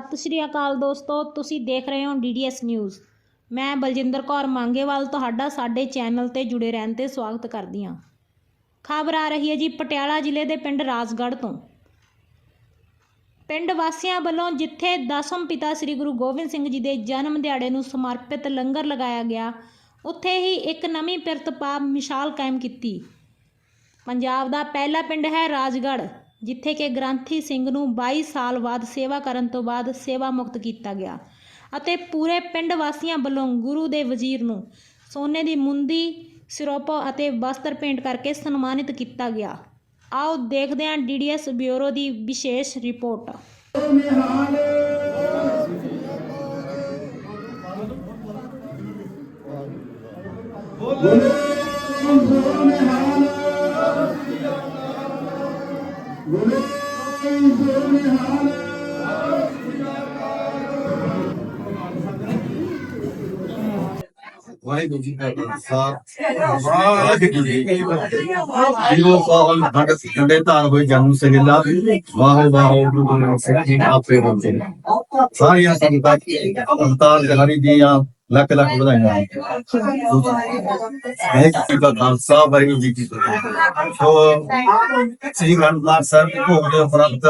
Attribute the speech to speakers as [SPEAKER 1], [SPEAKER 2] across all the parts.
[SPEAKER 1] ਸਤਿ ਸ਼੍ਰੀ ਅਕਾਲ ਦੋਸਤੋ, ਤੁਸੀਂ ਦੇਖ ਰਹੇ ਹੋ ਡੀਡੀਐਸ ਨਿਊਜ਼। ਮੈਂ ਬਲਜਿੰਦਰ ਕੌਰ ਮੰਗੇਵਾਲ ਤੁਹਾਡਾ ਸਾਡੇ ਚੈਨਲ ਤੇ ਜੁੜੇ ਰਹਿਣ ਤੇ ਸਵਾਗਤ ਕਰਦੀ ਹਾਂ। ਖਬਰ ਆ ਰਹੀ ਹੈ ਜੀ ਪਟਿਆਲਾ ਜ਼ਿਲ੍ਹੇ ਦੇ ਪਿੰਡ ਰਾਜਗੜ੍ਹ ਤੋਂ। ਪਿੰਡ ਵਾਸੀਆਂ ਵੱਲੋਂ ਜਿੱਥੇ ਦਸਮ ਪਿਤਾ ਸ੍ਰੀ ਗੁਰੂ ਗੋਬਿੰਦ ਸਿੰਘ ਜੀ ਦੇ ਜਨਮ ਦਿਹਾੜੇ ਨੂੰ ਸਮਰਪਿਤ ਲੰਗਰ ਲਗਾਇਆ ਗਿਆ, ਉੱਥੇ ਹੀ ਇੱਕ ਨਵੀਂ ਪਿਰਤ ਪਿਰਤਪਾ ਮਿਸਾਲ ਕਾਇਮ ਕੀਤੀ। ਪੰਜਾਬ ਦਾ ਪਹਿਲਾ ਪਿੰਡ ਹੈ ਰਾਜਗੜ੍ਹ। ਜਿੱਥੇ ਕਿ ਗ੍ਰੰਥੀ ਸਿੰਘ ਨੂੰ 22 ਸਾਲ ਬਾਅਦ ਸੇਵਾ ਕਰਨ ਤੋਂ ਬਾਅਦ ਸੇਵਾ ਮੁਕਤ ਕੀਤਾ ਗਿਆ ਅਤੇ ਪੂਰੇ ਪਿੰਡ ਵਾਸੀਆਂ ਵੱਲੋਂ ਗੁਰੂ ਦੇ ਵਜ਼ੀਰ ਨੂੰ ਸੋਨੇ ਦੀ ਮੁੰਦੀ, ਸਿਰੋਪੋ ਅਤੇ ਵਸਤਰ ਭੇਂਟ ਕਰਕੇ ਸਨਮਾਨਿਤ ਕੀਤਾ ਗਿਆ। ਆਓ ਦੇਖਦੇ ਹਾਂ ਡੀਡੀਐਸ ਬਿਊਰੋ ਦੀ ਵਿਸ਼ੇਸ਼ ਰਿਪੋਰਟ।
[SPEAKER 2] ਵਾਹਿਗੁਰੂ ਜੀ ਕਾ ਖਾਲਸਾ ਵਾਹਿਗੁਰੂ ਜੀ ਕੀ ਫਤਿਹ। ਜੀਵੋ ਪਾਵਨ ਭਗਤ ਕੰਡੇ ਧਾਰ ਹੋਏ ਜਨਮ ਸਹਿਲਾ ਵਾਹ ਵਾਹ ਗੁਰੂ ਸਿੰਘ ਜੀ ਆਪੇ ਹੁੰਦੇ ਸਾਰੀਆਂ ਸੰਗਤਾਂ ਅੰਤਾਰ ਜਹਰੀ ਦੀਆਂ ਲੱਖ ਲੱਖ ਵਧਾਈਆਂ ਵਾਹਿਗੁਰੂ ਜੀ ਕਾ ਖਾਲਸਾ ਵਾਹਿਗੁਰੂ ਜੀ ਕੀ ਫਤਿਹ ਸੋ ਸ੍ਰੀ ਗ੍ਰੰਥ ਸਾਹਿਬ ਦੇ ਭੋਗ ਦੇ ਉਪਰੰਤ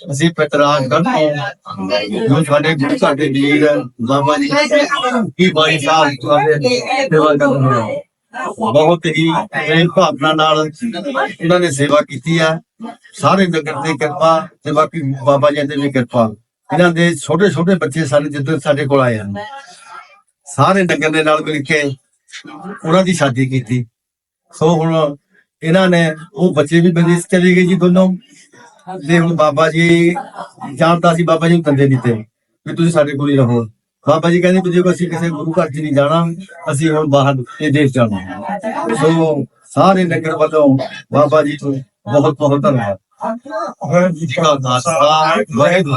[SPEAKER 2] ਅਸੀਂ ਪਟਰਾਜ ਕਰਦੇ ਜੋ ਸਾਡੇ ਗੁਰੂ ਸਾਡੇ ਵੀਰ ਬਾਬਾ ਜੀ ਕੀ ਬਾਈ ਸਾਹਿਬ ਤੁਹਾਡੇ ਸੇਵਾ ਕਰਨ ਹੋਏ ਬਹੁਤ ਹੀ ਪ੍ਰੇਮ ਭਾਵਨਾ ਨਾਲ ਇਹਨਾਂ ਨੇ ਸੇਵਾ ਕੀਤੀ ਹੈ। ਸਾਰੇ ਨਗਰ ਦੀ ਕਿਰਪਾ ਤੇ ਬਾਕੀ ਬਾਬਾ ਜੀ ਦੀ ਵੀ ਕਿਰਪਾ। ਇਹਨਾਂ ਦੇ ਛੋਟੇ ਛੋਟੇ ਬੱਚੇ ਸਾਡੇ ਜਿੱਦਾਂ ਸਾਡੇ ਕੋਲ ਆਏ ਹਨ। ਸਾਰੇ ਨਗਰ ਦੇ ਨਾਲ ਮਿਲ ਕੇ ਉਹਨਾਂ ਦੀ ਸ਼ਾਦੀ ਕੀਤੀ। ਸੋ ਹੁਣ ਇਹਨਾਂ ਨੇ ਉਹ ਬੱਚੇ ਵੀ ਵਿਦੇਸ਼ ਚਲੇ ਗਏ ਜੀ ਦੋਨੋਂ ਤੇ ਹੁਣ ਬਾਬਾ ਜੀ ਜਾਣਦਾ ਸੀ, ਬਾਬਾ ਜੀ ਨੂੰ ਕੰਦੇ ਦਿੱਤੇ ਵੀ ਤੁਸੀਂ ਸਾਡੇ ਕੋਲ ਹੀ ਰਹੋ। ਬਾਬਾ ਜੀ ਕਹਿੰਦੇ ਵੀ ਜੇ ਅਸੀਂ ਕਿਸੇ ਗੁਰੂ ਘਰ 'ਚ ਨਹੀਂ ਜਾਣਾ, ਅਸੀਂ ਹੁਣ ਬਾਹਰ ਇਹ ਦੇਸ਼ ਜਾਣਾ ਸੋ ਸਾਰੇ ਨਗਰ ਵੱਲੋਂ ਬਾਬਾ ਜੀ ਤੋਂ ਬਹੁਤ ਬਹੁਤ ਧੰਨਵਾਦ। ਜੀ ਕਾ ਖਾਲਸਾ ਵਾਹਿਗੁਰੂ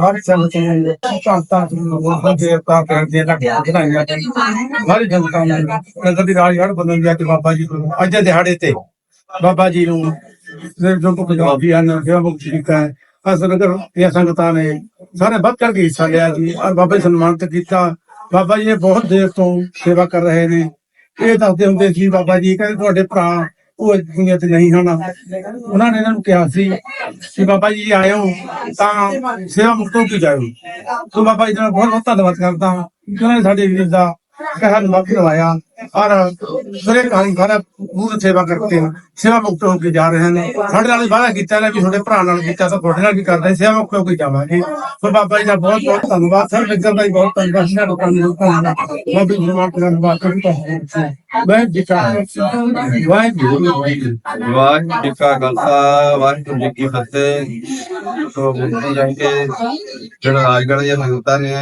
[SPEAKER 3] ਹਰ ਸੰਗਤ ਚਾਹਤਾ ਉਹ ਦੇਵਤਾ ਕਰਦੇ ਲੱਗਿਆ ਬਣਾਈਆਂ ਹਰ ਜਨਤਾ ਨੂੰ ਨਗਰ ਦੀ ਰਾਜ ਹੜ ਬਦਲ ਗਿਆ ਬਾਬਾ ਜੀ ਨੂੰ, ਅੱਜ ਦਿਹਾੜੇ ਤੇ ਬਾਬਾ ਜੀ ਨੂੰ ਜੋ ਕੋ ਪੰਜਾਬੀ ਹਨ ਜਿਹੜਾ ਮੁਕਤ ਹੈ। ਅਸਲ ਨਗਰ ਦੀਆਂ ਸੰਗਤਾਂ ਨੇ ਸਾਰੇ ਵੱਧ ਕਰਕੇ ਹਿੱਸਾ ਲਿਆ ਜੀ, ਔਰ ਬਾਬਾ ਜੀ ਸਨਮਾਨਿਤ ਕੀਤਾ। ਬਾਬਾ ਜੀ ਨੇ ਬਹੁਤ ਦੇਰ ਤੋਂ ਸੇਵਾ ਕਰ ਰਹੇ ਨੇ। ਇਹ ਦੱਸਦੇ ਹੁੰਦੇ ਸੀ, ਬਾਬਾ ਜੀ, ਕਹਿੰਦੇ ਤੁਹਾਡੇ ਭਰਾ ਉਹ ਇਸ ਦੁਨੀਆ ਤੇ ਨਹੀਂ ਹਨ ਉਹਨਾਂ ਨੇ ਇਹਨਾਂ ਨੂੰ ਕਿਹਾ ਸੀ ਕਿ ਬਾਬਾ ਜੀ ਆਇਓ, ਤਾਂ ਸੇਵਾ ਮੁਕਤ ਹੋ ਜਾਇਓ। ਸੋ ਬਾਬਾ ਜੀ ਦਾ ਬਹੁਤ ਬਹੁਤ ਧੰਨਵਾਦ ਕਰਦਾ ਹਾਂ। ਕਿ ਉਹਨਾਂ ਨੇ ਸਾਡੇ ਵੀਰ ਦਾ ਕਹਿਣ ਮੱਕ ਲਵਾਇਆ ਔਰ ਸਰੇ ਕਾਲੀ ਖਾਨਾ ਪੂਰੀ ਸੇਵਾ ਕਰਕੇ ਸੇਵਾ ਮੁਕਤ ਹੋ ਕੇ ਜਾ ਰਹੇ ਨੇ। ਸਾਡੇ ਨਾਲ ਵਾਅਦਾ ਕੀਤਾ ਨਾ ਵੀ ਤੁਹਾਡੇ ਭਰਾ ਨਾਲ ਕੀਤਾ ਤਾਂ ਤੁਹਾਡੇ ਨਾਲ ਵੀ ਕਰਦੇ। ਸੇਵਾ ਮੁਕਤ ਹੋ ਕੇ ਜਾਵਾਂਗੇ। ਸੋ ਬਾਬਾ ਜੀ ਦਾ ਬਹੁਤ ਬਹੁਤ ਧੰਨਵਾਦ। ਸਰ ਵਿਗਰ ਦਾ ਬਹੁਤ ਧੰਨਵਾਦ। ਇਹਨਾਂ ਲੋਕਾਂ ਨੂੰ ਧੰਨਵਾਦ ਬਾਬਾ ਜੀ ਨੂੰ ਧੰਨਵਾਦ ਕਰਦਾ ਹਾਂ ਮੈਂ ਜੀ ਵਾਹਿਗੁਰੂ ਵਾਹਿਗੁਰੂ
[SPEAKER 2] ਜੀ ਕਾ ਖਾਲਸਾ। ਵਾਹਿਗੁਰੂ ਜੀ ਕੀ ਫਤਿਹ। ਸੋ ਬੁੱਧੀ ਜਾਣ ਕੇ ਜਿਹੜਾ ਰਾਜਗੜ੍ਹ ਦੀਆਂ ਸੰਗਤਾਂ ਨੇ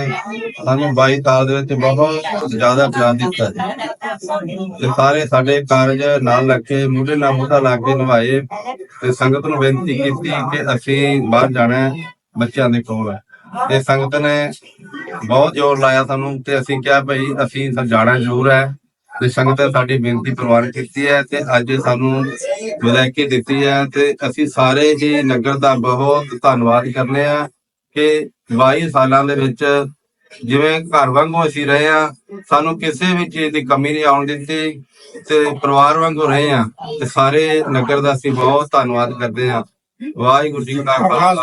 [SPEAKER 2] ਸਾਨੂੰ 22 ਸਾਲ ਦੇ ਵਿੱਚ ਬਹੁਤ ਜ਼ਿਆਦਾ ਪਿਆਰ ਦਿੱਤਾ ਜੀ। ਤੇ ਸਾਰੇ ਸਾਡੇ ਕਾਰਜ ਨਾਲ ਲੱਗ ਕੇ ਮੂਢੇ ਨਾਲ ਮੂਢਾ ਲਾ ਕੇ ਨਿਭਾਏ ਤੇ ਸੰਗਤ ਨੂੰ ਬੇਨਤੀ ਕੀਤੀ ਕਿ ਅਸੀਂ ਬਾਹਰ ਜਾਣਾ ਹੈ, ਬੱਚਿਆਂ ਦੇ ਕੋਲ ਤੇ ਸੰਗਤ ਨੇ ਬਹੁਤ ਜ਼ੋਰ ਲਾਇਆ ਸਾਨੂੰ ਤੇ ਅਸੀਂ ਕਿਹਾ ਭਈ ਅਸੀਂ ਜਾਣਾ ਜ਼ਰੂਰ ਹੈ। ਤੇ ਸੰਗਤ ਨੇ ਸਾਡੀ ਬੇਨਤੀ ਪ੍ਰਵਾਨ ਕੀਤੀ ਹੈ ਤੇ ਅੱਜ ਸਾਨੂੰ ਵਿਦਾਇਕੀ ਦਿੱਤੀ ਹੈ ਤੇ ਅਸੀਂ ਸਾਰੇ ਹੀ ਨਗਰ ਦਾ ਬਹੁਤ ਧੰਨਵਾਦ ਕਰਨੇ ਆ ਕਿ 22 ਸਾਲਾਂ ਦੇ ਵਿੱਚ ਜਿਵੇਂ ਘਰ ਵਾਂਗੂ ਅਸੀਂ ਰਹੇ ਆ ਸਾਨੂੰ ਕਿਸੇ ਵੀ ਚੀਜ਼ ਦੀ ਕਮੀ ਨਹੀਂ ਆਉਣ ਦਿੱਤੀ ਤੇ ਪਰਿਵਾਰ ਵਾਂਗੂ ਰਹੇ ਆ ਤੇ ਸਾਰੇ ਨਗਰ ਦਾ ਅਸੀਂ ਬਹੁਤ ਧੰਨਵਾਦ ਕਰਦੇ ਆ ਵਾਹਿਗੁਰੂ ਜੀ ਕਾ ਖਾਲਸਾ।